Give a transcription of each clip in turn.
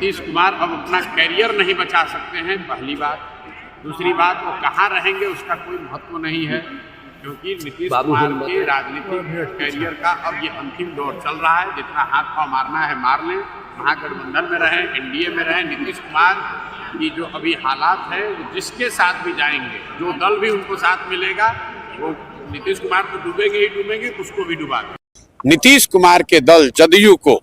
नीतीश कुमार अब अपना कैरियर नहीं बचा सकते हैं पहली बात। दूसरी बात वो कहाँ रहेंगे उसका कोई महत्व नहीं है क्योंकि नीतीश कुमार के राजनीतिक कैरियर का अब ये अंतिम दौर चल रहा है। जितना हाथ पाँव मारना है मार लें। महागठबंधन में रहें एनडीए में रहें नीतीश कुमार की जो अभी हालात है वो जिसके साथ भी जाएँगे जो दल भी उनको साथ मिलेगा वो नीतीश कुमार तो डूबेंगे ही डूबेंगे उसको भी डूबा नीतीश कुमार के दल जदयू को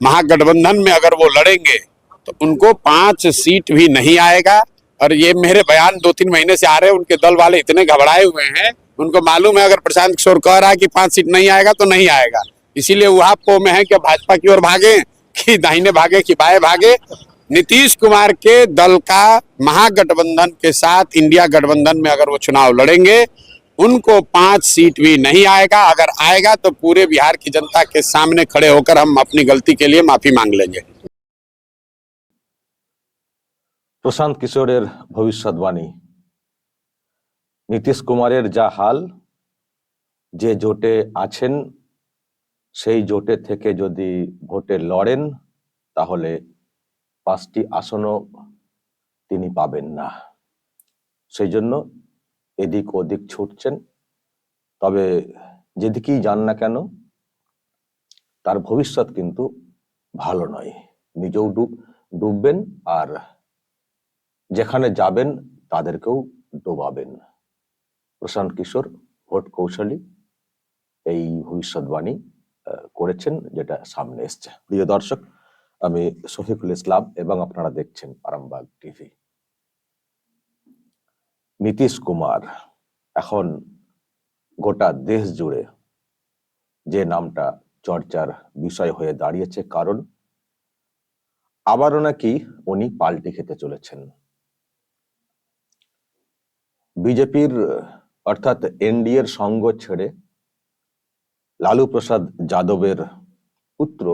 महागठबंधन में अगर वो लड़ेंगे तो उनको पाँच सीट भी नहीं आएगा। और ये मेरे बयान दो तीन महीने से आ रहे हैं, उनके दल वाले इतने घबराए हुए हैं, उनको मालूम है अगर प्रशांत किशोर कह रहा है कि पाँच सीट नहीं आएगा तो नहीं आएगा। इसीलिए वह पो में है कि भाजपा की ओर भागे, कि दाहिने भागे, कि बाएँ भागे। नीतीश कुमार के दल का महागठबंधन के साथ इंडिया गठबंधन में अगर वो चुनाव लड़ेंगे उनको पांच सीट भी नहीं आएगा अगर आएगा तो पूरे बिहार की जनता के सामने खड़े होकर हम अपनी गलती के लिए माफी मांग लेंगे প্রশান্ত কিশোরের ভবিষ্যৎবাণী নীতিশ কুমারের যা হাল যে জোটে আছেন সেই জোটে থেকে যদি ভোটে লড়েন তাহলে পাঁচটি আসনও তিনি পাবেন না সেই জন্য এদিক ওদিক ছুটছেন। তবে যেদিকেই যান না কেন, তার ভবিষ্যৎ কিন্তু ভালো নয়। নিজেও ডুব, ডুববেন আর যেখানে যাবেন তাদেরকেও ডোবাবেন। প্রশান্ত কিশোর, ভোট কৌশলী, এই ভবিষ্যৎবাণী করেছেন যেটা সামনে এসছে। প্রিয় দর্শক, আমি শফিকুল ইসলাম এবং আপনারা দেখছেন আরামবাগ টিভি। নীতিশ কুমার এখন গোটা দেশ জুড়ে যে নামটা চর্চার বিষয় হয়ে দাঁড়িয়েছে, কারণ আবারও নাকি উনি পাল্টি খেতে চলেছেন। বিজেপির, অর্থাৎ এনডিএর সঙ্গ ছেড়ে লালু প্রসাদ যাদবের পুত্র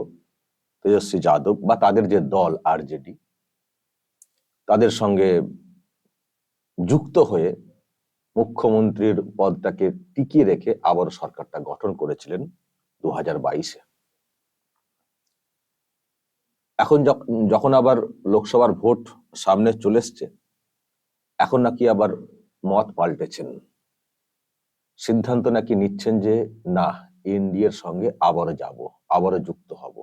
তেজস্বী যাদব বা তাদের যে দল আরজেডি তাদের সঙ্গে যুক্ত হয়ে মুখ্যমন্ত্রীর পদটাকে টিকিয়ে রেখে আবার সরকারটা গঠন করেছিলেন দু হাজার বাইশে। এখন যখন আবার লোকসভার ভোট সামনে চলে এসছে, এখন নাকি আবার মত পাল্টেছেন। সিদ্ধান্ত নাকি নিচ্ছেন যে, না, এনডিএর সঙ্গে আবারও যাব, আবারও যুক্ত হব।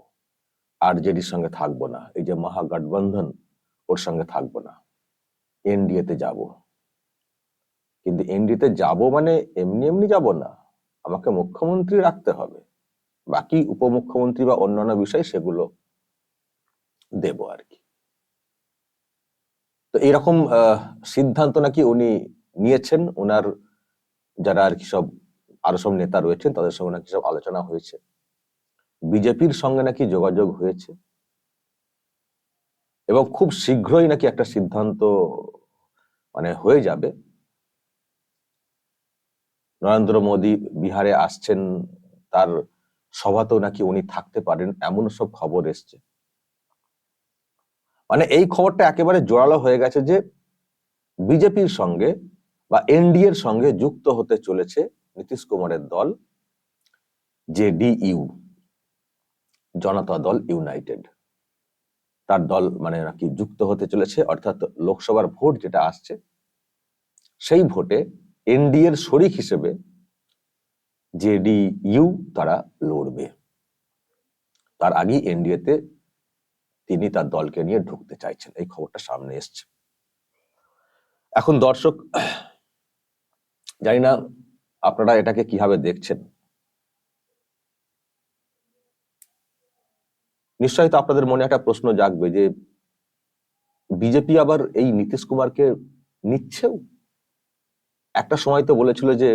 আরজেডির সঙ্গে থাকব না। এই যে মহাগঠবন্ধন, ওর সঙ্গে থাকব না। এনডিএতে যাব। কিন্তু এনডিএতে যাব মানে এমনি এমনি যাব না। আমাকে মুখ্যমন্ত্রী রাখতে হবে। বাকি উপমুখ্যমন্ত্রী বা অন্যান্য বিষয় সেগুলো দেব আর কি। তো এরকম সিদ্ধান্ত নাকি উনি নিয়েছেন? ওনার যারা আর কি সব আরও সব নেতা রয়েছেন, তাদের সঙ্গে নাকি সব আলোচনা হয়েছে। বিজেপির সঙ্গে নাকি যোগাযোগ হয়েছে। এবং খুব শীঘ্রই নাকি একটা সিদ্ধান্ত মানে হয়ে যাবে। নরেন্দ্র মোদী বিহারে আসছেন, তার সভাতেও নাকি উনি থাকতে পারেন, এমন সব খবর এসছে। মানে এই খবরটা একেবারে জোরালো হয়ে গেছে যে, বিজেপির সঙ্গে বা এনডিএ এর সঙ্গে যুক্ত হতে চলেছে নীতিশ কুমারের দল, জেডিইউ, জনতা দল ইউনাইটেড। তার দল মানে নাকি যুক্ত হতে চলেছে, অর্থাৎ লোকসভার ভোট যেটা আসছে, সেই ভোটে এনডিএ এর শরিক হিসেবে জেডিইউ তারা লড়বে। তার আগেই এনডিএ তে তিনি তার দলকে নিয়ে ঢুকতে চাইছেন, এই খবরটা সামনে এসছে। এখন দর্শক, জানি না আপনারা এটাকে কীভাবে দেখছেন। নিশ্চয়ই তো আপনাদের মনে একটা প্রশ্ন জাগবে যে বিজেপি আবার এই নীতিশ কুমারকে নিচ্ছেও? একটা সময় তো বলেছিল যে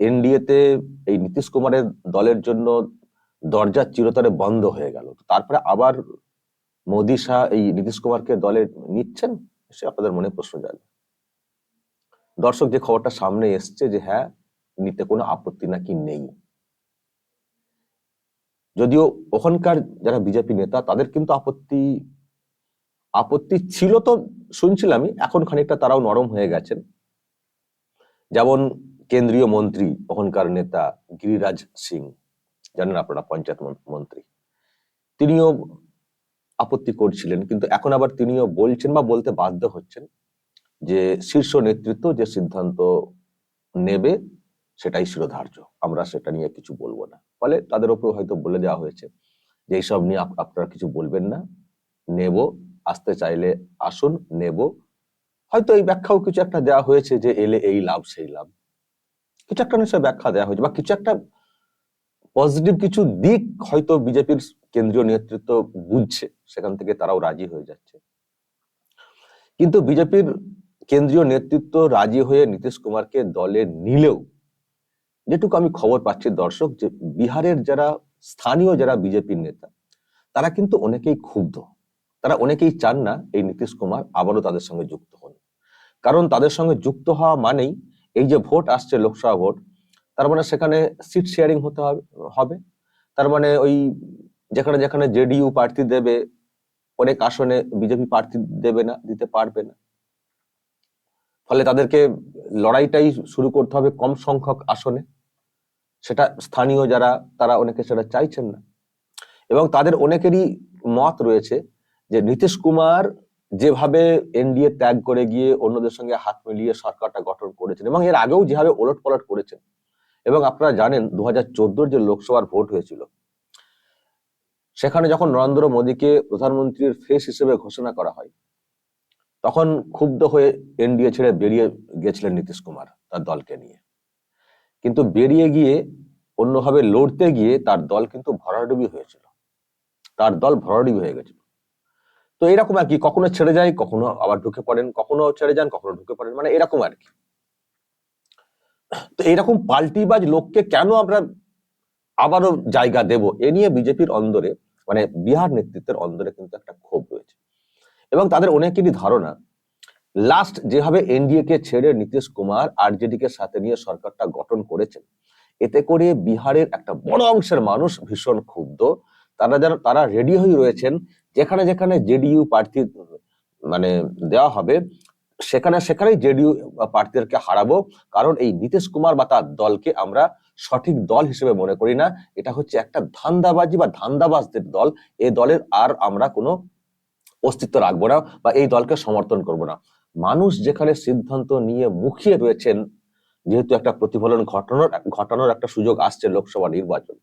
এনডিএ তে এই নীতিশ কুমারের দলের জন্য দরজা চিরতরে বন্ধ হয়ে গেল। তারপরে আবার মোদী শাহ এই নীতিশ কুমারকে দলে নিচ্ছেন? সে আপনাদের মনে প্রশ্ন জাগে দর্শক, যে খবরটা সামনে এসছে যে হ্যাঁ নিতে কোনো আপত্তি নাকি নেই। যদিও ওখানকার যারা বিজেপি নেতা, তাদের কিন্তু আপত্তি আপত্তি ছিল তো শুনছিলামই, এখন খানিকটা তারাও নরম হয়ে গেছেন। যেমন কেন্দ্রীয় মন্ত্রী ওখানকার নেতা গিরিরাজ সিং, জানেন আপনারা পঞ্চায়েত মন- মন্ত্রী। তিনিও আপত্তি করছিলেন, কিন্তু এখন আবার তিনিও বলছেন বা বলতে বাধ্য হচ্ছেন যে শীর্ষ নেতৃত্ব যে সিদ্ধান্ত নেবে সেটাই শিরোধার্য। আমরা সেটা নিয়ে কিছু বলব না। ফলে তাদের উপর হয়তো বলে দেওয়া হয়েছে যে, এইসব নিয়ে আপ- আপনারা কিছু বলবেন না। নেব, আসতে চাইলে আসুন, নেব। হয়তো এই ব্যাখ্যাও কিছু একটা দেওয়া হয়েছে যে, এলে এই লাভ, সেই লাভ। কিছু একটা নিশ্চয় ব্যাখ্যা দেওয়া হয়েছে বা কিছু একটা পজিটিভ কিছু দিক হয়তো বিজেপির কেন্দ্রীয় নেতৃত্ব বুঝছে, সেখান থেকে তারাও রাজি হয়ে যাচ্ছে। কিন্তু বিজেপির কেন্দ্রীয় নেতৃত্ব রাজি হয়ে নীতিশ কুমারকে দলে নিলেও যেটুকু আমি খবর পাচ্ছি দর্শক, যে বিহারের যারা স্থানীয় যারা বিজেপির নেতা, তারা কিন্তু অনেকেই ক্ষুব্ধ। তারা অনেকেই চান না এই নীতিশ কুমার আবারও তাদের সঙ্গে যুক্ত হন। কারণ তাদের সঙ্গে যুক্ত হওয়া মানেই এই যে ভোট আসছে, লোকসভা ভোট, তার মানে সেখানে সিট শেয়ারিং হতে হবে তার মানে ওই যেখানে যেখানে জেডিইউ প্রার্থী দেবে, অনেক আসনে বিজেপি প্রার্থী দেবে না, দিতে পারবে না। ফলে তাদেরকে লড়াইটাই শুরু করতে হবে কম সংখ্যক আসনে। সেটা স্থানীয় যারা, তারা অনেকে সেটা চাইছেন না। এবং তাদের অনেকেরই মত রয়েছে যে নীতিশ কুমার যেভাবে এনডিএ ত্যাগ করে গিয়ে অন্যদের সঙ্গে হাত মিলিয়ে সরকারটা গঠন করেছেন এবং এর আগেও যেভাবে ওলট পালট করেছেন। এবং আপনারা জানেন দু হাজার যে লোকসভার ভোট হয়েছিল, সেখানে যখন নরেন্দ্র মোদীকে প্রধানমন্ত্রীর ফেস হিসেবে ঘোষণা করা হয়, তখন ক্ষুব্ধ হয়ে এনডিএ ছেড়ে বেরিয়ে গেছিলেন নীতিশ কুমার তার দলকে নিয়ে। কিন্তু বেরিয়ে গিয়ে অন্যভাবে লড়তে গিয়ে তার দল কিন্তু ভরাডুবি হয়েছিল। তার দল ভরাডুবি হয়ে গেছিল। তো এরকম আর কি, কখনো ছেড়ে যায়, কখনো আবার ঢুকে পড়েন, কখনো ছেড়ে যান, কখনো ঢুকে পড়েন মানে এরকম আর কি। তো এরকম পাল্টিবাজ লোককে কেন আমরা আবারও জায়গা দেব? এ নিয়ে বিজেপির অন্দরে মানে বিহার নেতৃত্বের অন্দরে কিন্তু একটা ক্ষোভ রয়েছে। এবং তাদের অনেকেরই ধারণা লাস্ট যেভাবে এনডিএ কে ছেড়ে নীতিশ কুমার আরজেডি কে সাথে নিয়ে সরকারটা গঠন করেছেন, এতে করে বিহারের একটা বড় অংশের মানুষ ভীষণ ক্ষুব্ধ। তারা যারা তারা রেডি হয়ে রয়েছেন, যেখানে যেখানে জেডিইউ প্রার্থী মানে দেওয়া হবে, সেখানে সেখানেই জেডিইউ প্রার্থীদেরকে হারাবো। কারণ এই নীতিশ কুমার বা তার দলকে আমরা সঠিক দল হিসেবে মনে করি না। এটা হচ্ছে একটা ধান্দাবাজি বা ধান্দাবাজদের দল। এই দলের আর আমরা কোনো অস্তিত্ব রাখব না বা এই দলকে সমর্থন করব না। মানুষ যেখানে সিদ্ধান্ত নিয়ে মুখিয়ে রয়েছেন, যেহেতু একটা প্রতিফলন ঘটানোর ঘটানোর একটা সুযোগ আসছে লোকসভা নির্বাচন।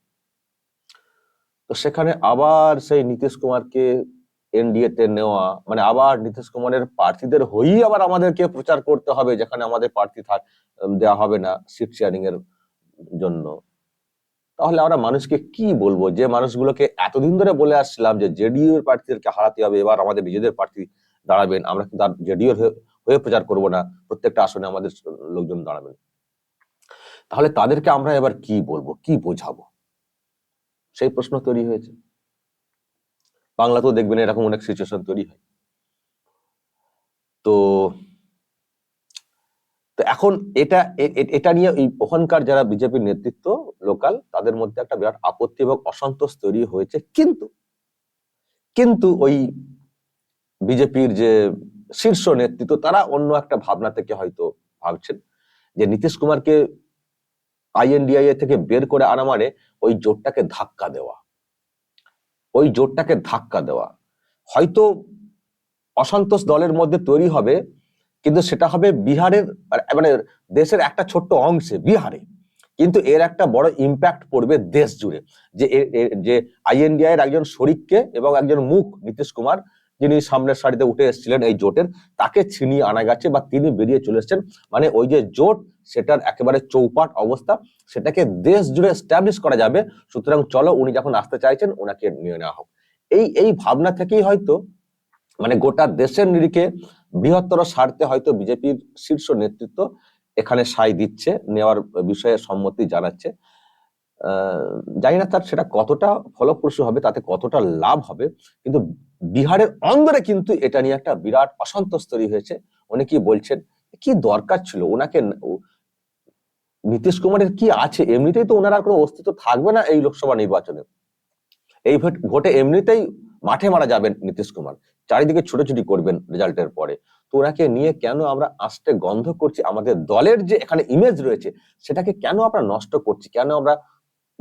তো সেখানে আবার সেই নীতিশ কুমারকে এনডিএ তে নেওয়া মানে আবার নীতিশ কুমারের প্রার্থীদের হয়েই আবার আমাদেরকে প্রচার করতে হবে, যেখানে আমাদের প্রার্থী থাক দেওয়া হবে না সিট শেয়ারিং এর জন্য। তাহলে আমরা মানুষকে কি বলব? যে মানুষগুলোকে এতদিন ধরে বলে আসছিলাম যে জেডিইউ এর প্রার্থীদেরকে হারাতে হবে, এবার আমাদের নিজেদের প্রার্থী দাঁড়াবেন, আমরা কিন্তু আর জেডিইউ এর হয়ে- প্রচার করব না, প্রত্যেকটা আসনে আমাদের লোকজন দাঁড়াবেন। তাহলে তাদেরকে আমরা এবার কি বলব, কি বোঝাবো? সেই প্রশ্ন তৈরি হয়েছে। বাংলাতেও দেখবেন এরকম অনেক সিচুয়েশন তৈরি হয়। তো তো এখন এটা এটা নিয়ে ওখানকার যারা বিজেপির নেতৃত্ব লোকাল, তাদের মধ্যে একটা বিরাট আপত্তি এবং অসন্তোষ তৈরি হয়েছে। কিন্তু কিন্তু ওই বিজেপির যে শীর্ষ নেতৃত্ব, তারা অন্য একটা ভাবনা থেকে হয়তো ভাবছেন যে নীতিশ কুমারকে আইএনডিআইএ থেকে বের করে আনা মানে ওই জোটটাকে ধাক্কা দেওয়া। ওই জোটটাকে ধাক্কা দেওয়া। হয়তো অসন্তোষ দলের মধ্যে তৈরি হবে, কিন্তু সেটা হবে বিহারের মানে দেশের একটা ছোট্ট অংশে, বিহারে। কিন্তু এর একটা বড় ইম্প্যাক্ট পড়বে দেশ জুড়ে। যে যে আইএনডিআই এর একজন শরিককে এবং একজন মুখ নীতিশ কুমার যিনি সামনের সারিতে উঠে এসেছিলেন এই জোটের, তাকে ছিনিয়ে আনা গেছে বা তিনি বেরিয়ে চলে এসেছেন। মানে ওই যে জোট, সেটার একেবারে চৌপাট অবস্থা, সেটাকে দেশ জুড়ে এস্টাবলিশ করা যাবে। সুতরাং চলো উনি যখন আসতে চাইছেন, ওনাকে নিয়ে নেওয়া হোক। এই এই ভাবনা থেকেই হয়তো মানে গোটা দেশের নিরিখে বৃহত্তর স্বার্থে হয়তো বিজেপির শীর্ষ নেতৃত্ব এখানে সাই দিচ্ছে, নেওয়ার বিষয়ে সম্মতি জানাচ্ছে। জানি না তার সেটা কতটা ফলপ্রসূ হবে, তাতে কতটা লাভ হবে, কিন্তু বিহারের অন্দরে কিন্তু এটা নিয়ে একটা বিরাট অসন্তোষ তৈরি হয়েছে। অনেকেই বলছেন, কি দরকার ছিল? ওনাকে নীতিশ কুমারের কি আছে? এমনিতেই তো ওনার কোনো অস্তিত্ব থাকবে না এই লোকসভা নির্বাচনে। এই ভোট- ভোটে এমনিতেই মাঠে মারা যাবেন নীতিশ কুমার। চারিদিকে ছুটোছুটি করবেন রেজাল্টের পরে। তো ওনাকে নিয়ে কেন আমরা আস্তে গন্ধ করছি? আমাদের দলের যে এখানে ইমেজ রয়েছে, সেটাকে কেন আমরা নষ্ট করছি? কেন আমরা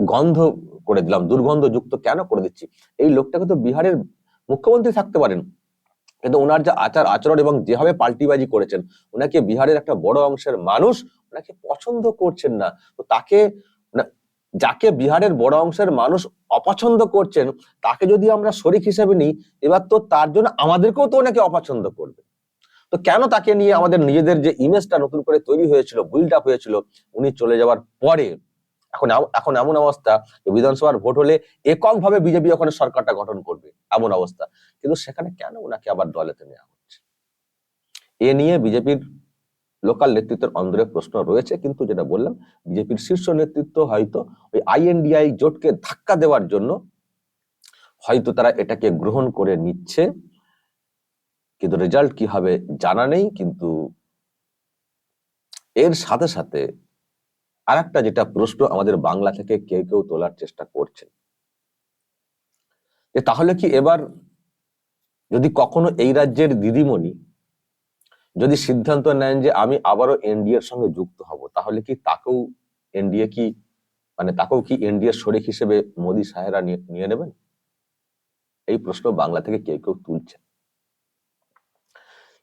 গন্ধ করে দিলাম? দুর্গন্ধযুক্ত কেন করে দিচ্ছি? এই লোকটাকে তো বিহারের মুখ্যমন্ত্রী থাকতে পারেন। কিন্তু ওনার যে আচার আচরণ এবং যেভাবে পাল্টিবাজি করেছেন, ওনাকে বিহারের একটা বড় অংশের মানুষ ওনাকে পছন্দ করছেন না। তো তাকে যাকে বিহারের বড় অংশের মানুষ অপছন্দ করছেন, তাকে যদি আমরা শরিক হিসেবে নিই, এবার তো তার জন্য আমাদেরকেও তো ওনাকে অপছন্দ করবে। তো কেন তাকে নিয়ে আমাদের নিজেদের যে ইমেজটা নতুন করে তৈরি হয়েছিল বিল্ড আপ হয়েছিল, উনি চলে যাওয়ার পরে এখন এখন এমন অবস্থা বিধানসভার ভোট হলে এককভাবে বিজেপি ওখানে সরকারটা গঠন করবে, এমন অবস্থা। কিন্তু সেখানে কেন ওনাকে আবার দলেতে নেওয়া হচ্ছে? এ নিয়ে বিজেপির লোকাল নেতৃত্বের অন্দরে প্রশ্ন রয়েছে, কিন্তু যেটা বললাম, বিজেপির শীর্ষ নেতৃত্ব হয়তো ওই আইএনডিআই জোটকে ধাক্কা দেওয়ার জন্য হয়তো তারা এটাকে গ্রহণ করে নিচ্ছে। কিন্তু রেজাল্ট কি হবে জানা নেই, কিন্তু এর সাথে সাথে আরেকটা যেটা প্রশ্ন আমাদের বাংলা থেকে কেউ কেউ তোলার চেষ্টা করছেন। যে তাহলে কি এবার যদি কখনো এই রাজ্যের দিদিমণি যদি সিদ্ধান্ত নেন যে আমি আবারও এনডিএ এর সঙ্গে যুক্ত হব, তাহলে কি তাকেও এনডিএ কি মানে তাকেও কি এনডিএ শরিক হিসেবে মোদী সাহেরা নিয়ে নেবেন? এই প্রশ্ন বাংলা থেকে কেউ কেউ তুলছে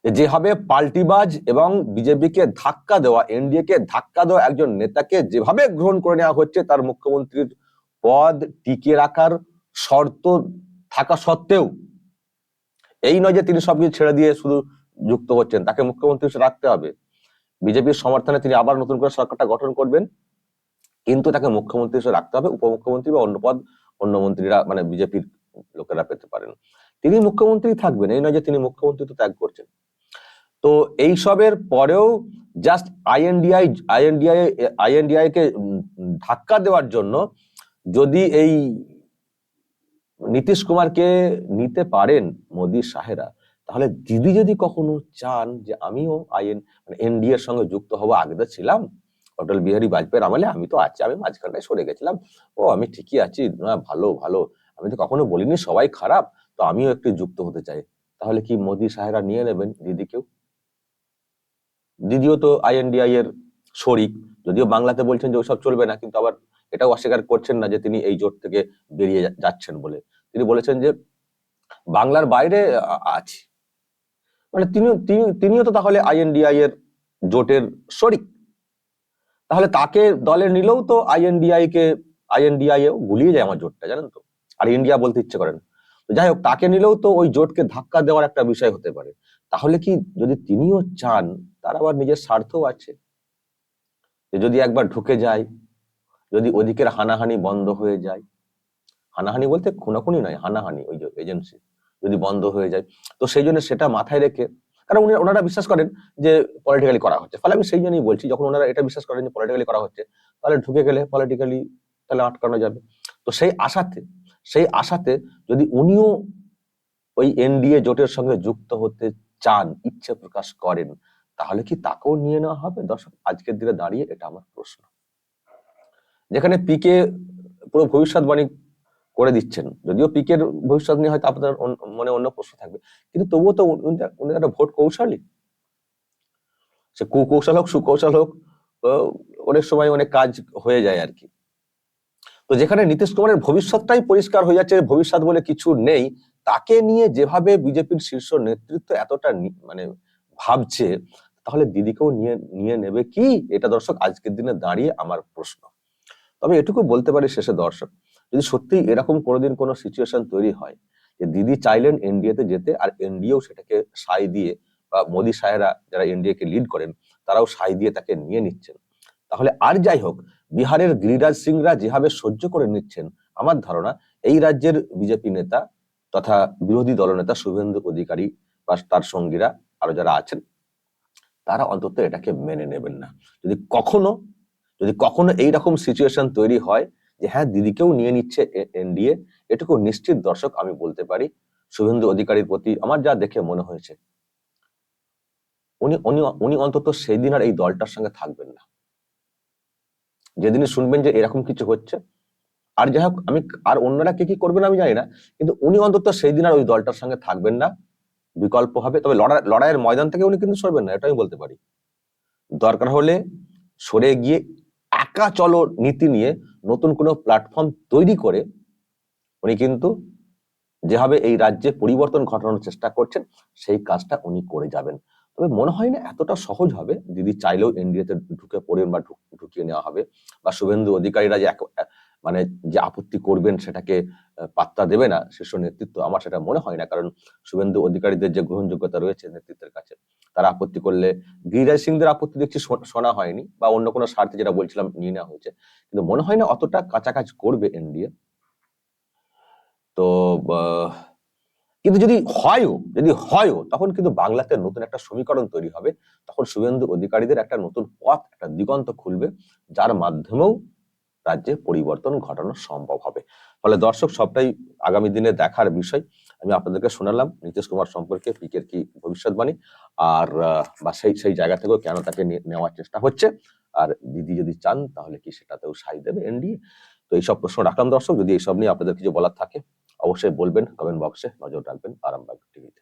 যেভাবে পাল্টিবাজ এবং বিজেপিকে ধাক্কা দেওয়া, এনডিএ কে ধাক্কা দেওয়া একজন নেতাকে যেভাবে গ্রহণ করে নেওয়া হচ্ছে, তার মুখ্যমন্ত্রীর পদ টিকিয়ে রাখার শর্ত থাকা সত্ত্বেও, এই নয় যে তিনি সবকিছু ছেড়ে দিয়ে শুধু যুক্ত হচ্ছেন, তাকে মুখ্যমন্ত্রী হিসেবে রাখতে হবে। বিজেপির সমর্থনে তিনি আবার নতুন করে সরকারটা গঠন করবেন, কিন্তু তাকে মুখ্যমন্ত্রী হিসেবে রাখতে হবে, উপমুখ্যমন্ত্রী বা অন্য পদ, অন্য মন্ত্রীরা মানে বিজেপির লোকেরা পেতে পারেন। তিনি মুখ্যমন্ত্রী থাকবেন, এই নয় যে তিনি মুখ্যমন্ত্রী তো ত্যাগ করছেন। তো এই সবের পরেও জাস্ট আইএনডিআই আইএনডিআই আইএনডিআই কে ধাক্কা দেওয়ার জন্য যদি এই নীতিশ কুমারকে নিতে পারেন মোদী সাহেরা, তাহলে দিদি যদি কখনো চান যে আমিও আইএন মানে এনডিএ এর সঙ্গে যুক্ত হব আগে ছিলাম, অটল বিহারী বাজপেয়ীর আমলে আমি তো আছি, আমি মাঝখানটায় সরে গেছিলাম, ও আমি ঠিকই আছি, না, ভালো ভালো, আমি তো কখনো বলিনি সবাই খারাপ, তো আমিও একটু যুক্ত হতে চাই, তাহলে কি মোদী সাহেরা নিয়ে নেবেন দিদিকেও? দিদিও তো আইএনডিআই এর শরিক, যদিও বাংলাতে বলছেন যে ওসব চলবে না, কিন্তু আবার এটাও অস্বীকার করছেন না যে তিনি এই জোট থেকে বেরিয়ে যাচ্ছেন বলে। তিনি বলেছেন যে বাংলার বাইরে আছি। মানে তিনি- তিনিও তো তাহলে আইএনডিআই এর জোটের শরিক। তাহলে তাকে দলে নিলেও তো আইএনডিআই কে আইএনডিআই এও গুলিয়ে যায় আমার জোটটা, জানেন তো? আর ইন্ডিয়া বলতে ইচ্ছে করেন যাই হোক, তাকে নিলেও তো ওই জোটকে ধাক্কা দেওয়ার একটা বিষয় হতে পারে। তাহলে কি যদি তিনিও চান তার আবার নিজের স্বার্থও আছে। যদি একবার ঢুকে যায়, যদি ওদিকের হানাহানি বন্ধ হয়ে যায়, হানাহানি বলতে খুনাখুনি নয়, হানাহানি, ওই যে এজেন্সি যদি বন্ধ হয়ে যায়, তো সেই জন্য সেটা মাথায় রেখে, কারণ উনি, ওনারা বিশ্বাস করেন যে পলিটিক্যালি করা হচ্ছে। ফলে আমি সেই জন্যই বলছি, যখন ওনারা এটা বিশ্বাস করেন যে পলিটিক্যালি করা হচ্ছে, তাহলে ঢুকে গেলে পলিটিক্যালি তাহলে আটকানো যাবে। তো সেই আশাতে সেই আশাতে যদি উনিও ওই এনডিএ জোটের সঙ্গে যুক্ত হতে চান, ইচ্ছে প্রকাশ করেন তাহলে কি তাকেও নিয়ে নেওয়া হবে? দর্শক, আজকের দিনে দাঁড়িয়ে এটা আমার প্রশ্ন। যেখানে পিকে পুরো ভবিষ্যৎবাণী করে দিচ্ছেন, যদিও পিকের ভবিষ্যৎ নিয়ে হয়তো আপনাদের অন্য- মনে অন্য প্রশ্ন থাকবে। কিন্তু তবুও তো উনি একটা ভোট কৌশলী। সে কুকৌশল হোক, সুকৌশল হোক অনেক সময় অনেক কাজ হয়ে যায় আর কি। তো যেখানে নীতিশ কুমারের ভবিষ্যৎটাই পরিষ্কার হয়ে যাচ্ছে, ভবিষ্যৎ বলে কিছু নেই, তাকে নিয়ে যেভাবে বিজেপির শীর্ষ নেতৃত্ব এতটা মানে ভাবছে তাহলে দিদিকেও নিয়ে নিয়ে নেবে কি? এটা দর্শক আজকের দিনে দাঁড়িয়ে আমার প্রশ্ন। তবে এটুকু বলতে পারি শেষে দর্শক, যদি সত্যি এরকম কোনোদিন কোনো সিচুয়েশন তৈরি হয় যে দিদি চাইলেন এনডিএ তে যেতে আর এনডিএও সেটাকে সাই দিয়ে বা মোদী সাহেরা যারা এনডিএ কে লিড করেন, তারাও সাই দিয়ে তাকে নিয়ে নিচ্ছেন। তাহলে আর যাই হোক, বিহারের গিরিরাজ সিংরা যেভাবে সহ্য করে নিচ্ছেন, আমার ধারণা এই রাজ্যের বিজেপি নেতা তথা বিরোধী দলনেতা শুভেন্দু অধিকারী বা তার সঙ্গীরা আরও যারা আছেন তারা অন্তত এটাকে মেনে নেবেন না। যদি কখনো যদি কখনো এইরকম সিচুয়েশন তৈরি হয় যে হ্যাঁ দিদিকেও নিয়ে নিচ্ছে এনডিএ, এটুকু নিশ্চিত দর্শক আমি বলতে পারি, শুভেন্দু অধিকারীর প্রতি আমার যা দেখে মনে হয়েছে, উনি উনি উনি অন্তত সেই দিন আর এই দলটার সঙ্গে থাকবেন না। যেদিনই শুনবেন যে এরকম কিছু হচ্ছে, আর যাই হোক, আমি, আর অন্যরা কে কি করবেন আমি জানি না, কিন্তু উনি অন্তত সেই দিন আর ওই দলটার সঙ্গে থাকবেন না। বিকল্প হবে। তবে লড়াই লড়াইয়ের ময়দান থেকে উনি কিন্তু সরবেন না, এটা আমি বলতে পারি। দরকার হলে সরে গিয়ে একা চলো নীতি নিয়ে নতুন কোনো প্ল্যাটফর্ম তৈরি করে উনি কিন্তু যেভাবে এই রাজ্যে পরিবর্তন ঘটানোর চেষ্টা করছেন, সেই কাজটা উনি করে যাবেন। তবে মনে হয় না এতটা সহজ হবে দিদি চাইলেও এনডিএতে ঢুকে পড়বেন বা ঢুকিয়ে নেওয়া হবে। বা শুভেন্দু অধিকারীরা যে মানে যে আপত্তি করবেন সেটাকে পাত্তা দেবে না শীর্ষ নেতৃত্ব আমার সেটা মনে হয় না। কারণ শুভেন্দু অধিকারীদের যে গ্রহণযোগ্যতা রয়েছে নেতৃত্বের কাছে, তারা আপত্তি করলে গিরিরাজ সিংদের আপত্তি দেখছি শোনা হয়নি বা অন্য কোনো স্বার্থে যেটা বলছিলাম নিয়ে নেওয়া হয়েছে। কিন্তু মনে হয় না অতটা কাছাকাছি করবে এনডিএ। তো কিন্তু যদি হয়ও যদি হয়ও, তখন কিন্তু বাংলাতে নতুন একটা সমীকরণ তৈরি হবে। তখন শুভেন্দু অধিকারীদের একটা নতুন পথ, একটা দিগন্ত খুলবে, যার মাধ্যমেও রাজ্যে পরিবর্তন ঘটানো সম্ভব হবে। ফলে দর্শক সবটাই আগামী দিনে দেখার বিষয়। আমি আপনাদেরকে শোনালাম নীতিশ কুমার সম্পর্কে পিকের কি ভবিষ্যৎবাণী আর বা সেই সেই জায়গা থেকেও কেন তাকে নেওয়ার চেষ্টা হচ্ছে। আর দিদি যদি চান তাহলে কি সেটাতেও সাই দেবে এনডিএ? তো এইসব প্রশ্ন রাখলাম দর্শক। যদি এইসব নিয়ে আপনাদের কিছু বলার থাকে অবশ্যই বলবেন কমেন্ট বক্সে নজর রাখবেন, আরামবাগ টিভিতে।